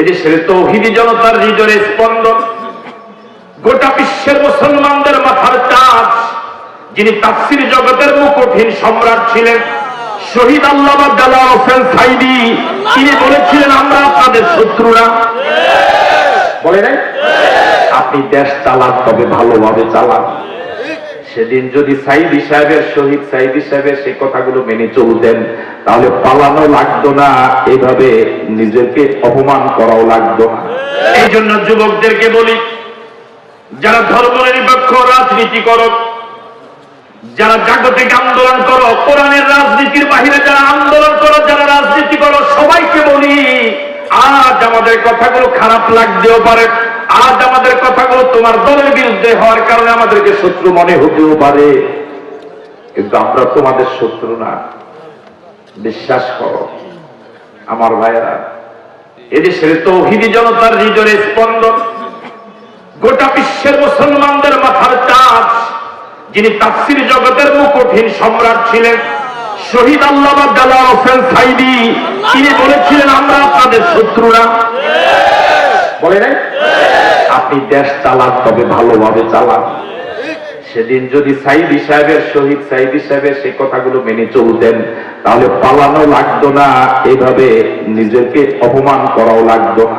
এদেশের তৌহিদি জনতার হৃদয়ের স্পন্দন। গোটা বিশ্বের মুসলমানদের মাথার তাজ যিনি তাফসির জগতের মুকুটহীন সম্রাট ছিলেন, শহীদ আল্লাহ দালা হোসেন সাইদি। তিনি বলেছিলেন, আমরা আপনাদের শত্রুরা। বলে নাই? আপনি দেশ চালান, তবে ভালোভাবে চালান। সেদিন যদি সাইদি সাহেবের শহীদ সাইদি সাহেবের সেই কথাগুলো মেনে চলতেন, তাহলে পালানো লাগতো না, এভাবে নিজেকে অপমান করাও লাগতো না। এই জন্য যুবকদেরকে বলি, যারা ধর্ম নিরপেক্ষ রাজনীতি করো, যারা জাগতিক আন্দোলন করো, কোরআনের রাজনীতির বাহিরে যারা আন্দোলন করো, যারা রাজনীতি করো, সবাইকে বলি, আজ আমাদের কথাগুলো খারাপ লাগতেও পারে। আজ আমাদের কথাগুলো তোমার দলের বিরুদ্ধে হওয়ার কারণে আমাদেরকে শত্রু মনে হতেও পারে। কিন্তু আমরা তোমাদের শত্রু না। বিশ্বাস করো, আমার ভাইয়েরা, এদেশের তৌহিদি জনতার হৃদয়ের স্পন্দন, গোটা বিশ্বের মুসলমানদের মাথার তাজ যিনি তাফসির জগতের মুকুটহীন সম্রাট ছিলেন, শহীদ আল্লাহ তিনি বলেছিলেন, আমরা আপনাদের শত্রুরা বলে নাই? আপনি দেশ চালান তবে ভালোভাবে চালান সেদিন যদি সাইদি সাহেবের শহীদ, সাইদি সাহেবের সেই কথাগুলো মেনে চলতেন, তাহলে পালানো লাগতো না, এভাবে নিজেকে অপমান করাও লাগতো না।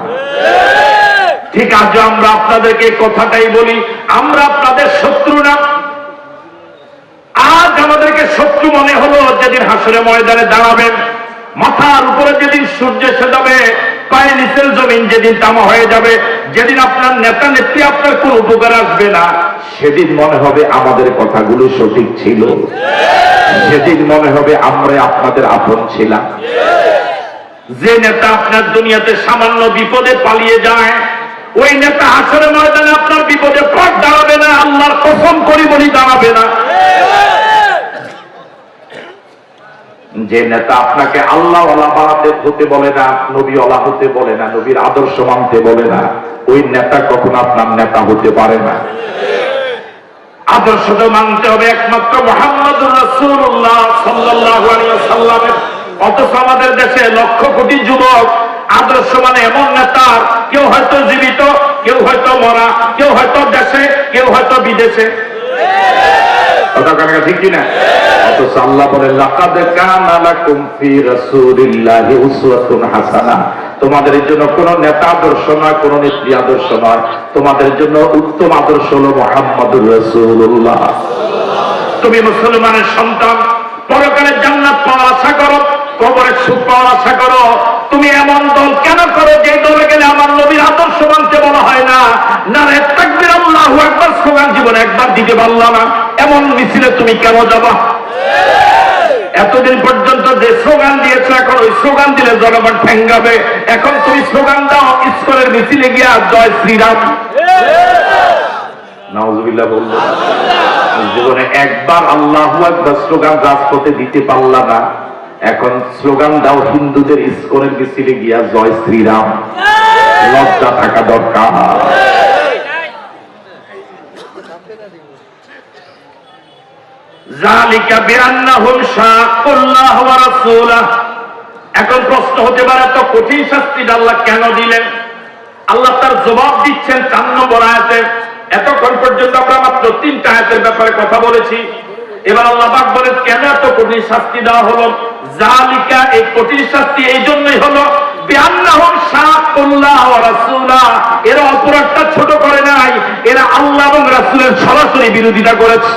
ঠিক আছে, আমরা আপনাদেরকে কথাটাই বলি, আমরা আপনাদের শত্রু না। আজ আমাদেরকে শত্রু মনে হলো, যেদিন হাসরে ময়দানে দাঁড়াবেন, মাথার উপরে যেদিন সূর্য এসে যাবে পায়ের নিচের জমিন যেদিন তামা হয়ে যাবে যেদিন আপনার নেতা নেত্রী আপনার কোন উপকার আসবে না, সেদিন মনে হবে আমাদের কথাগুলো সঠিক ছিল। সেদিন মনে হবে আমরা আপনাদের আপন ছিলাম। যে নেতা আপনার দুনিয়াতে সামান্য বিপদে পালিয়ে যায়, ওই নেতা হাসরে ময়দানে আপনার বিপদে পথ দাঁড়াবে না, আল্লাহর কসম করি বলি দাঁড়াবে না। যে নেতা আপনাকে আল্লাহ বানাতে হতে বলে না নবী ওলা হতে বলে না, নবীর আদর্শ মানতে বলে না ওই নেতা কখনো আপনার নেতা হতে পারে না। আদর্শ তো মানতে হবে একমাত্র মোহাম্মদ রসুল্লাহ আলাইহি সাল্লামের অথচ আমাদের দেশে লক্ষ কোটি যুবক আদর্শ মানে এমন নেতা, কেউ হয়তো জীবিত, কেউ হয়তো মরা, কেউ হয়তো দেশে, কেউ হয়তো বিদেশে। তোমাদের জন্য কোন নেতা আদর্শ নয়, কোন নেত্রী আদর্শ নয়। তোমাদের জন্য উত্তম আদর্শ হলো মোহাম্মদুর রাসূলুল্লাহ। তুমি মুসলমানের সন্তান পরকালের জান্নাত পাওয়ার আশা করো, কবরের সুখ পাওয়ার আশা করো তুমি এমন দল কেন করো? যে দলে গেলে আমার নবীর আদর্শ মানতে বলা হয় না। না রে তাকবীর, আল্লাহু আকবার স্লোগান জীবনে একবার দিতে পারলাম না। এমন মিছিলে তুমি কেন যাবা? এতদিন পর্যন্ত যে স্লোগান দিয়েছে, এখন ওই স্লোগান দিলে জনগণ ঠেঙ্গাবে। এখন তুমি স্লোগান দাও ঈশ্বরের মিছিলে গিয়া জয় শ্রীরাম। নওয়াজুবিল্লাহ বলল জীবনে একবার আল্লাহ একবার স্লোগান রাজপথে দিতে পারলাম না। এখন স্লোগান দাও হিন্দুদের, ইস্কনের মিছিলে গিয়া জয় শ্রীরাম। লজ্জা থাকা দরকার। এখন প্রশ্ন হতে পারে তো কঠিন শাস্তি আল্লাহ কেন দিলেন? আল্লাহ তার জবাব দিচ্ছেন চার নম্বর আয়াতে। এতক্ষণ পর্যন্ত আমরা মাত্র তিনটা আয়াতের ব্যাপারে কথা বলেছি। এবার আল্লাহ পাক বলেন, কেন এত কঠিন শাস্তি দেওয়া হলো? জালিকা এই কঠিন শাস্তি এই জন্যই হলো এরা অপরাধটা ছোট করে নাই, এরা আল্লাহ এবং রাসূলের সরাসরি বিরোধিতা করেছে।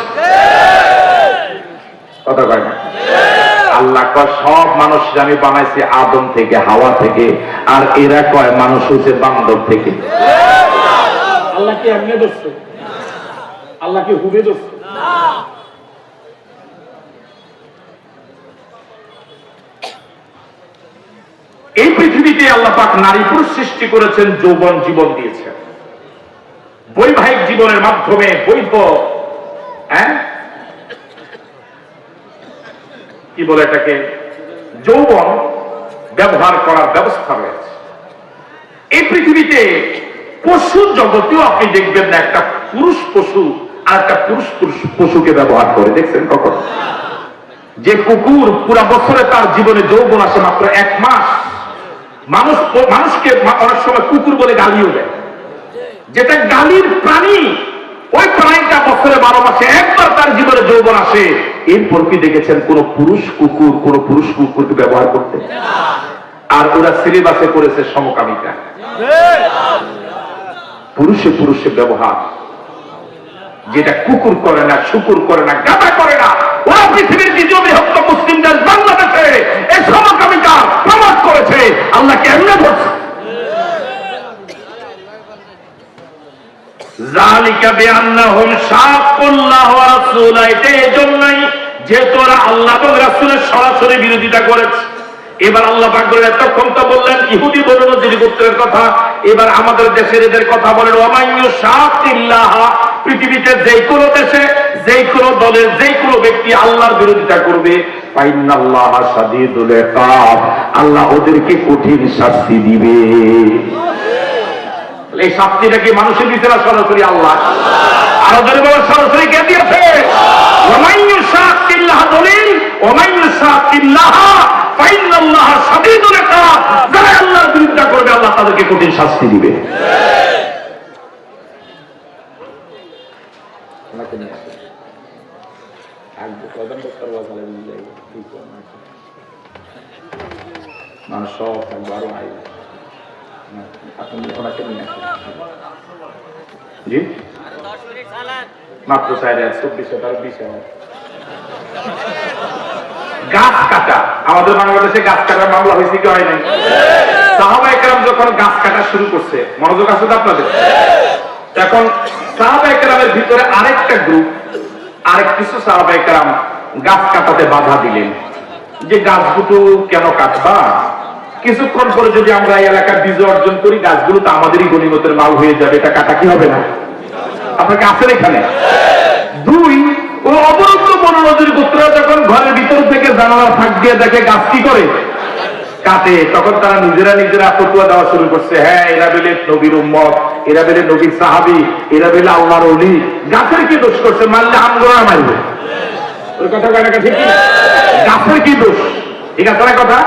আল্লাহ কয়, সব মানুষ আমি বানাইছি আদম থেকে, হাওয়া থেকে, আর এরা কয়, মানুষ হচ্ছে বান্দর থেকে। আল্লাহ কি আল্লাহ কি হুবে দোষ এই পৃথিবীতে আল্লাহ পাক নারী পুরুষ সৃষ্টি করেছেন, যৌবন জীবন দিয়েছেন। বৈবাহিক জীবনের মাধ্যমে বৈধ হ্যাঁ? কি বলে এটাকে? যৌবন ব্যবহার করার ব্যবস্থা রয়েছে। এই পৃথিবীতে পশু জগতেও আপনি দেখবেন না, একটা পুরুষ পশু আর একটা পুরুষ পুরুষ পশুকে ব্যবহার করে, দেখছেন কখন? যে কুকুর পুরা বছরে তার জীবনে যৌবন আসে মাত্র এক মাস মানুষ মানুষকে অনেক গালিও দেয়। যেটা গালির প্রাণী, ওই প্রাণীটা বছরে বারো মাসে একবার তার জীবনে যৌবন আসে। এরপর কি দেখেছেন, কোন পুরুষ কুকুর, কোন পুরুষ কুকুরকে ব্যবহার করতে? আর ওরা সিলেবাসে করেছে সমকামিতা। পুরুষে পুরুষে ব্যবহার। যেটা কুকুর করে না, শুকুর করে না, গাদা করে না, ওরা পৃথিবীর দ্বিতীয় বৃহত্তম মুসলিম দেশ বাংলাদেশে এই সমকামিতা করেছে আল্লাহ কেমনে ধরছে যে তোরা আল্লাহ সরাসরি বিরোধিতা করেছে। এবার আল্লাহ এতক্ষণ তো বললেন ইহুদি বলল, নজির গোত্রের কথা। এবার আমাদের দেশের এদের কথা বলেন ওমাইয়ু পৃথিবীতে যেই কোনো দেশে যেই কোনো দলের যেই কোনো ব্যক্তি আল্লাহর বিরোধিতা করবে আল্লাহ ওদেরকে কঠিন শাস্তি দিবে। এই শাস্তিটা কি মানুষের দিতে না সরাসরি আল্লাহ আরও ধরে বলো, সরাসরি কে দিয়েছে? যারা আল্লাহর বিরোধিতা করবে, আল্লাহ তাদেরকে কঠিন শাস্তি দিবে। নিয়ে প্রধান বুঝে যাবে ঠিক মানুষ সব আরও আপনি ওনাকে নিয়ে জি? মাত্র চব্বিশে তার বিশে গাছ কাটা। আমাদের বাংলাদেশে গাছ কাটার মামলা হয়েছে কি হয় নাই? সাহাবা যখন গাছ কাটা শুরু করছে, মনোযোগ আছে তো আপনাদের? এখন সাহাবা একরামের ভিতরে আরেকটা গ্রুপ আরেক কিছু সাহাবা একরাম গাছ কাটাতে বাধা দিলেন। যে গাছগুলো কেন কাটবা? কিছুক্ষণ পরে যদি আমরা এই এলাকার বীজ অর্জন করি, গাছগুলো তো আমাদেরই গণিমতের মাল হয়ে যাবে, এটা কাটা কি হবে না? আপনাকে আছেন এখানে? দুই, ও অবরুদ্ধ বননদীর গোত্ররা যখন ঘরের ভিতর থেকে জানালার ফাঁক দিয়ে দেখে গাছ কি করে? কাটে তখন তারা নিজেরা নিজেরা ফতুয়া দেওয়া শুরু করছে। হ্যাঁ এরা বেলে নবীর উম্মত, এরা বেলে নবীর সাহাবি, এরা বেলে আল্লাহর অলি গাছের কি দোষ করছে? মারলে আমগোড়া মারবে। ঠিক আছে কথা?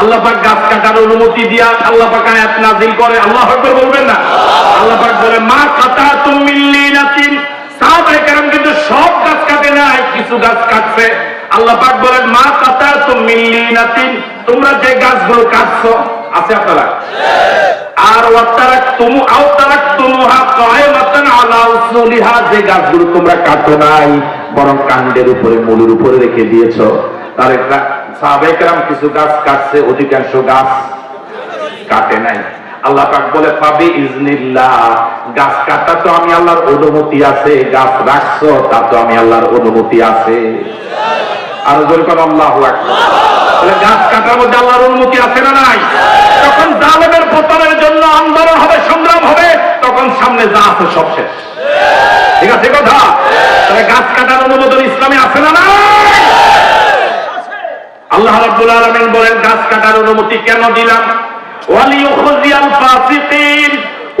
আল্লাহ কাটার অনুমতি দিয়া আল্লাহ করে। আল্লাহ বলবেন না? আল্লাহ মা তুমি কিন্তু সব গাছ কিছু গাছ কাটছে। আল্লাহ পাক বলেন, মা কাটা তুমি তোমরা যে গাছগুলো কাটছো, আছে আপনারা? আর তুমু আও যে গাছগুলো তোমরা কাটো নাই, বরং কাণ্ডের উপরে, মূলের উপরে রেখে দিয়েছ। তার একটা কিছু গাছ কাটছে, অধিকাংশ গাছ কাটে নাই। আল্লাহ পাক বলে পাবি ইজনিল্লাহ, গাছ কাটা তো আমি আল্লাহর অনুমতি আছে, গাছ রাখছো তা তো আমি আল্লাহর অনুমতি আছে। আর যেরকম আল্লাহ তাহলে গাছ কাটার মধ্যে আল্লাহর অনুমতি আছে না নাই? যখন জালেমের পতনের জন্য আন্দোলন হবে, সংগ্রাম হবে, তখন সামনে যা আছে সব শেষ। ঠিক আছে কথা? তাহলে গাছ কাটার অনুমোদন ইসলামে আছে না নাই? আল্লাহ রাব্বুল আলামিন বলেন, গাছ কাটার অনুমতি কেন দিলাম?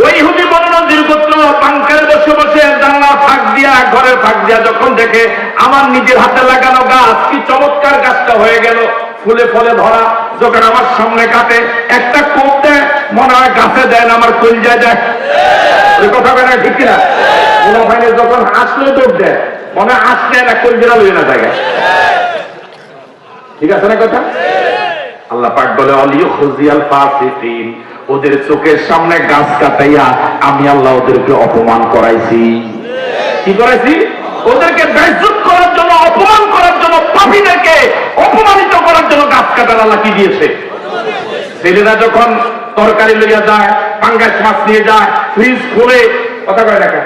ওই হুদি বর্ণজির গোত্র পাঙ্কের বসে বসে জানলার ফাঁক দিয়া, ঘরের ফাঁক দিয়া যখন দেখে, আমার নিজের হাতে লাগানো গাছ, কি চমৎকার গাছটা হয়ে গেল। ফুলে ফলে ভরা, যখন আমার সামনে কাটে একটা কোপ দেয় মনে হয় গাছে দেয় না আমার কলজায় দেয় কথা বেড়া ঠিক কিনা? মুনাফাইনে যখন হাসলে দৌড় দেয় মনে হয় হাসলে না কলজেরা লইয়ে না জায়গায়। ঠিক আছে না কথা? আল্লাহ পাক বলে অলিও ফাসিকিন, ওদের চোখের সামনে গাছ কাটাইয়া আমি আল্লাহ ওদেরকে অপমান করাইছি। কি করাইছি? ওদেরকে করার জন্য, অপমান করার জন্য, পাপীদেরকে অপমানিত করার জন্য গাছ কাটার আল্লাহ কি দিয়েছে? ছেলেরা যখন তরকারি লইয়া যায়, পাঙ্গাস মাছ নিয়ে যায় ফ্রিজ খুলে, কথা কয় দেখা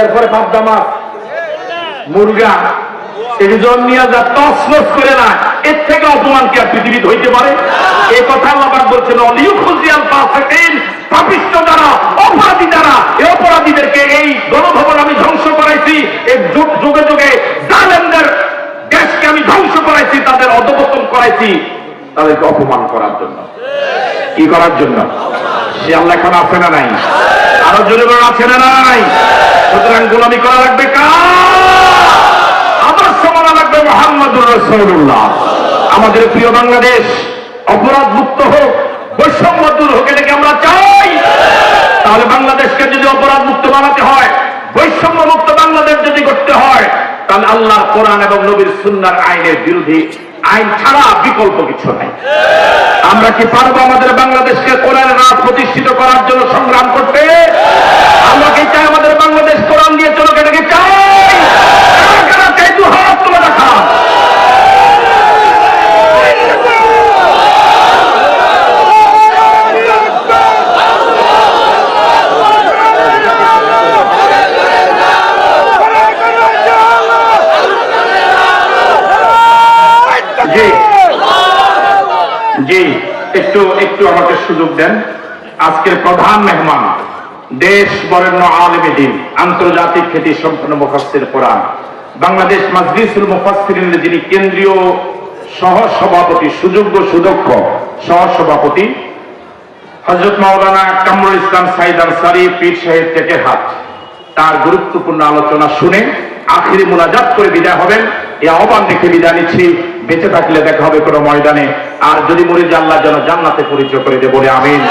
এরপরে পাবদা মাছ, মুরগা আমি ধ্বংস করাইছি। যুগ, যুগে দেশকে আমি ধ্বংস করাইছি, তাদের অধপতন করাইছি। তাদেরকে অপমান করার জন্য। কি করার জন্য? সে আল্লাহ এখন আছে না নাই? আরও জোরে আছে না নাই? সুতরাং গোলামি করা লাগবে আমাদের প্রিয় বাংলাদেশ অপরাধ মুক্ত হোক, বৈষম্য দূর হোক এটাকে আমরা চাই। তাহলে বাংলাদেশকে যদি অপরাধ মুক্ত বানাতে হয় বৈষম্য মুক্ত বাংলাদেশ যদি করতে হয়, তাহলে আল্লাহ কোরআন এবং নবীর সুন্নার আইনের বিরোধী আইন ছাড়া বিকল্প কিছু নাই। আমরা কি পারব আমাদের বাংলাদেশকে কোরআন রাত প্রতিষ্ঠিত করার জন্য সংগ্রাম করতে? একটু একটু আমাকে সুযোগ দেন। আজকের প্রধান মেহমান, দেশ বরেণ্য আলেমে দিন, আন্তর্জাতিক খ্যাতি সম্পন্ন মুফাসসির কোরআন। বাংলাদেশ মাজলিসুল মুফাসসিরিনের যিনি কেন্দ্রীয় সহ সভাপতি সুযোগ্য সুদক্ষ সহ সভাপতি হজরত মাওলানা কামরুল ইসলাম সাইদ আনসারি, পীর সাহেব টেকেরহাট তার গুরুত্বপূর্ণ আলোচনা শুনে আখিরি মোনাজাত করে বিদায় হবেন। এই আহ্বান রেখে বিদায় নিচ্ছি। বেঁচে থাকলে দেখা হবে কোনো ময়দানে। আর যদি মরে আল্লাহ যেন জান্নাতে পরিচয় করে দেবো আমিন।